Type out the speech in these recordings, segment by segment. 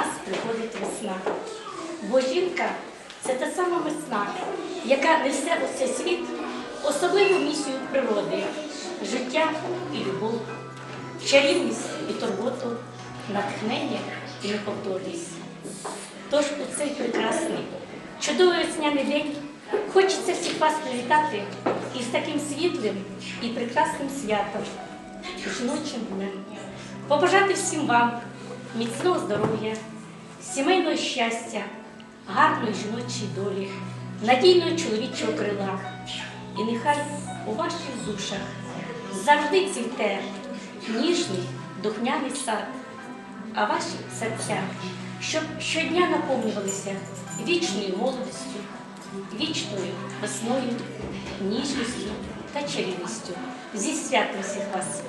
нас приходить весна. Бо жінка це та сама весна, яка несе у цей світ особливу місію природи, життя і любов, чарівність і турботу, натхнення і неповторність. Тож у цей прекрасний, чудовий весняний день хочеться всіх вас привітати із таким світлим і прекрасним святом, жіночим днем. Побажати всім вам міцного здоров'я, сімейного щастя, гарної жіночої долі, надійного чоловічого крила. І нехай у ваших душах завжди цвіте ніжний духняний сад, а ваші серця, щоб щодня наповнювалися вічною молодістю, вічною весною, ніжністю та чарівністю. Зі святом всіх вас!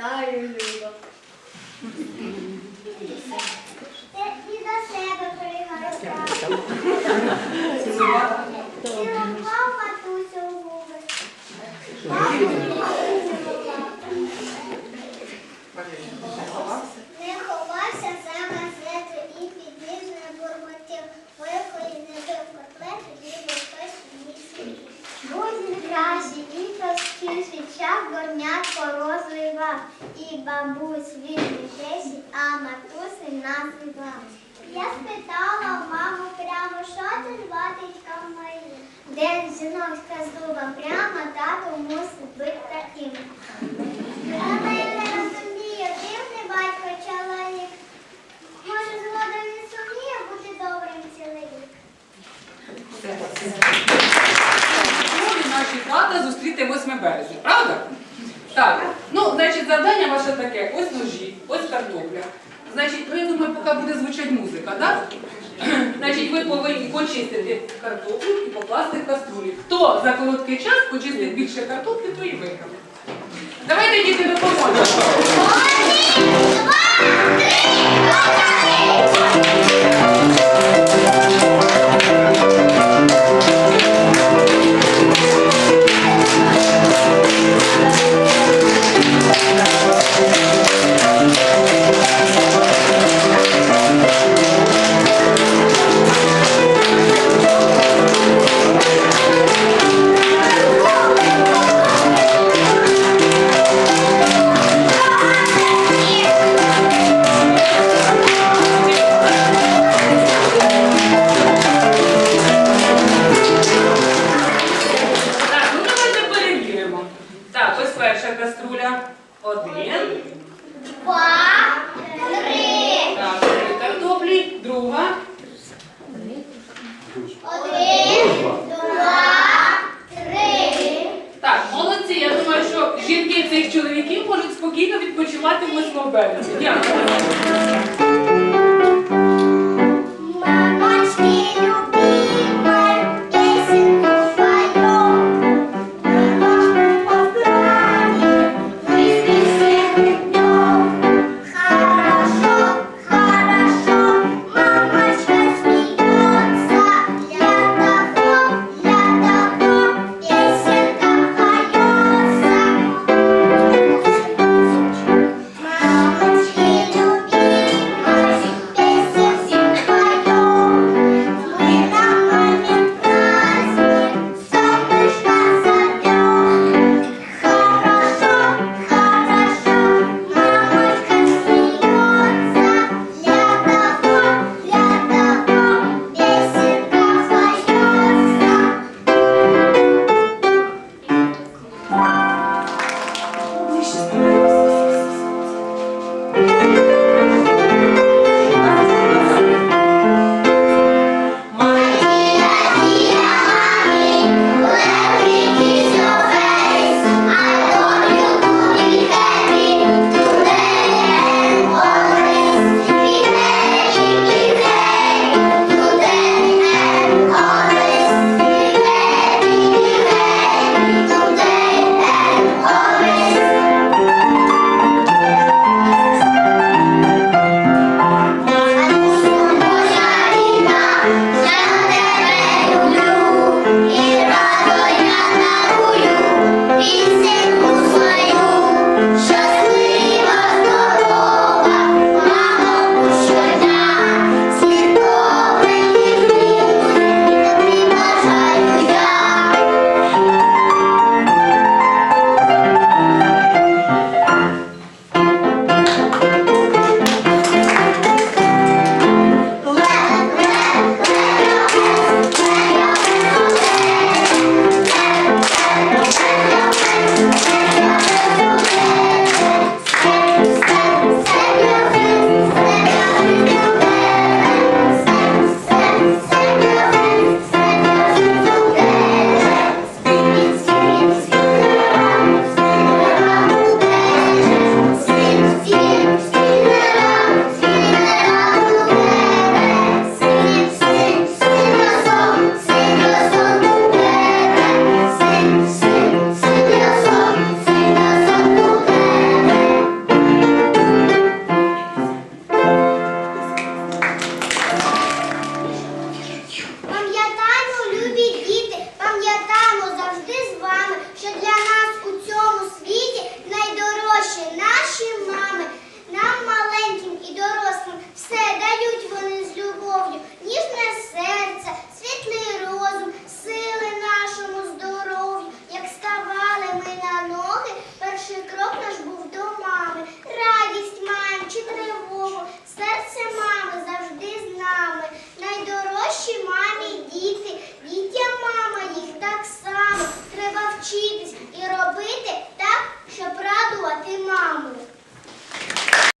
tired. І бабусь він десять, а матуси називав. Я спитала маму прямо, що ти батька мої. День жінок з дуба прямо, тату мусить бити таким. Картоплю і покласти в каструлі. Хто за короткий час почистить більше картоплі, то і виграв. Давайте діти допоможемо. Так,